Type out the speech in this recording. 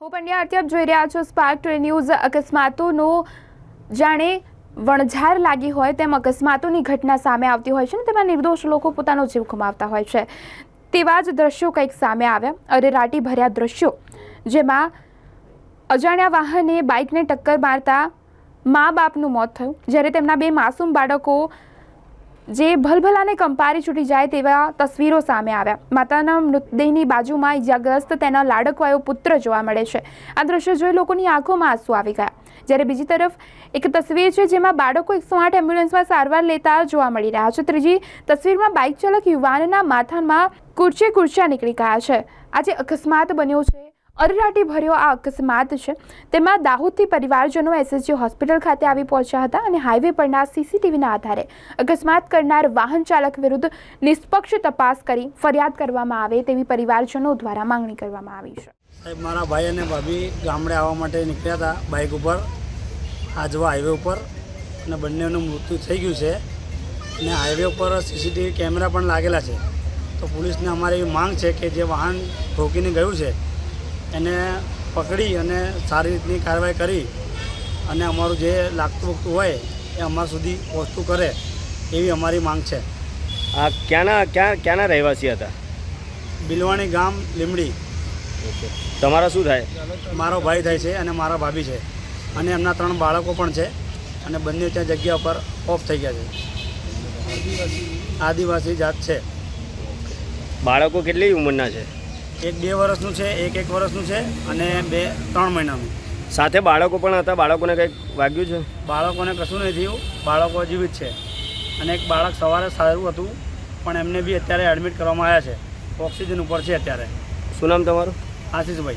હું પંડ્યા આપ જોઈ રહ્યા છો સ્પાર્ક ટ્રે ન્યૂઝ અકસ્માતોનો જાણે વણઝાર લાગી હોય તેમ અકસ્માતોની ઘટના સામે આવતી હોય છે ને તેમાં નિર્દોષ લોકો પોતાનો જીવ ગુમાવતા હોય છે. તેવા જ દ્રશ્યો કંઈક સામે આવ્યા. અરેરાટી ભર્યા દ્રશ્યો, જેમાં અજાણ્યા વાહને બાઇકને ટક્કર મારતા મા બાપનું મોત થયું. જ્યારે તેમના બે માસૂમ બાળકો જે ભલભલાને કંપારી છૂટી જાય તેવા તસવીરો સામે આવ્યા. માતાના મૃતદેહની બાજુમાં ઇજાગ્રસ્ત તેના લાડકવાયો પુત્ર જોવા મળે છે. આ દ્રશ્ય જોઈ લોકોની આંખોમાં આંસુ આવી ગયા. જ્યારે બીજી તરફ એક તસવીર છે જેમાં બાળકો એકસો આઠ એમ્બ્યુલન્સમાં સારવાર લેતા જોવા મળી રહ્યા છે. ત્રીજી તસવીરમાં બાઇક ચાલક યુવાનના માથામાં કુર્ચે કુર્ચા નીકળી ગયા છે. આજે અકસ્માત બન્યો છે. અરરાટી ભર્યો આ અકસ્માત છે. તેમાં દાહોદથી પરિવારજનો એસએસજી હોસ્પિટલ ખાતે આવી પહોંચ્યા હતા અને હાઈવે પરના સીસીટીવીના આધારે અકસ્માત કરનાર વાહન ચાલક વિરુદ્ધ નિષ્પક્ષ તપાસ કરી ફરિયાદ કરવામાં આવે તેવી પરિવારજનો દ્વારા માંગણી કરવામાં આવી છે. મારા ભાઈ અને ભાભી ગામડે આવવા માટે નીકળ્યા હતા બાઇક ઉપર, આજવા હાઈવે ઉપર અને બંનેનું મૃત્યુ થઈ ગયું છે. અને હાઈવે ઉપર સીસીટીવી કેમેરા પણ લાગેલા છે. તો પોલીસને અમારી એવી માંગ છે કે જે વાહન ઠોકીને ગયું છે એને પકડી અને સારી રીતની કાર્યવાહી કરી અને અમારું જે લાગતું વખતું હોય એ અમારા સુધી પહોંચતું કરે એવી અમારી માંગ છે. આ ક્યાંના ક્યાં ક્યાંના રહેવાસી હતા? બિલવાણી ગામ લીમડી. તમારા શું થાય? મારો ભાઈ થાય છે અને મારા ભાભી છે. અને એમના ત્રણ બાળકો પણ છે અને બંને ત્યાં જગ્યા પર ઓફ થઈ ગયા છે. આદિવાસી જાત છે. બાળકો કેટલી ઉંમરના છે? એક બે વર્ષનું છે એક એક વર્ષનું છે અને બે ત્રણ મહિનાનું. સાથે બાળકો પણ હતા? બાળકોને કંઈક વાગ્યું છે? બાળકોને કશું નહીં થયું. બાળકો જીવિત છે. અને એક બાળક સવારે સારું હતું પણ એમને બી અત્યારે એડમિટ કરવામાં આવ્યા છે. ઓક્સિજન ઉપર છે અત્યારે. શું નામ તમારું? આશીષભાઈ.